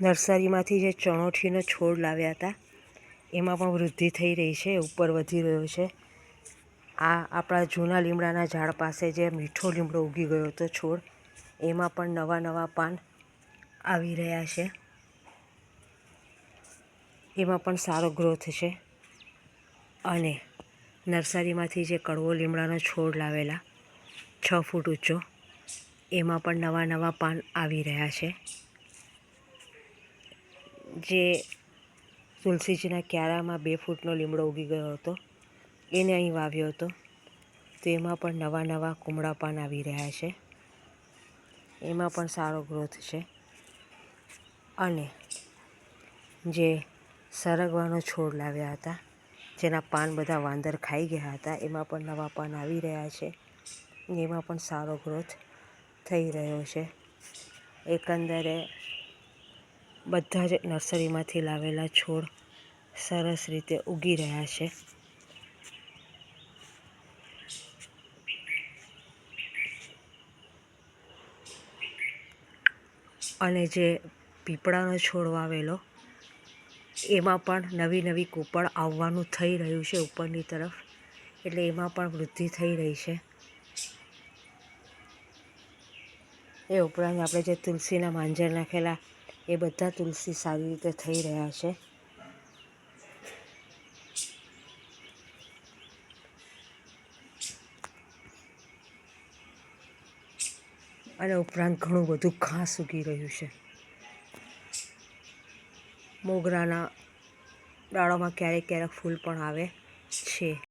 નર્સરીમાંથી જે ચણોઠીનો છોડ લાવ્યા હતા, એમાં પણ વૃદ્ધિ થઈ રહી છે, ઉપર વધી રહ્યો છે. આ આપણા જૂના લીમડાના ઝાડ પાસે જે મીઠો લીમડો ઉગી ગયો હતો છોડ, એમાં પણ નવા નવા પાન આવી રહ્યા છે. એમાં પણ સારો ગ્રોથ છે. અને નર્સરીમાંથી જે કડવો લીમડાનો છોડ લાવેલા, છ ફૂટ ઊંચો, એમાં પણ નવા નવા પાન આવી રહ્યા છે. જે તુલસીજીના ક્યારામાં બે ફૂટનો લીમડો ઉગી ગયો હતો, એને અહીં વાવ્યો હતો. તો એમાં પણ નવા નવા કુમળા પાન આવી રહ્યા છે. એમાં પણ સારો ગ્રોથ છે. અને જે સરગવાનો છોડ લાવ્યા હતા, જેના પાન બધા વાંદર ખાઈ ગયા હતા, એમાં પણ નવા પાન આવી રહ્યા છે. એમાં પણ સારો ગ્રોથ થઈ રહ્યો છે. એકંદરે બધા જ નર્સરીમાંથી લાવેલા છોડ સરસ રીતે ઉગી રહ્યા છે. અને જે પીપળાનો છોડ વાવેલો, એમાં પણ નવી નવી કૂપળ આવવાનું થઈ રહ્યું છે ઉપરની તરફ. એટલે એમાં પણ વૃદ્ધિ થઈ રહી છે. એ ઉપરાંત આપણે જે તુલસીના માંજર નાખેલા એ બધા તુલસી સારી રીતે થઈ રહ્યા છે. અને ઉપરાંત ઘણું બધું ઘાસ ઉગી રહ્યું છે. મોગરાના ડાળોમાં ક્યારેક ક્યારેક ફૂલ પણ આવે છે.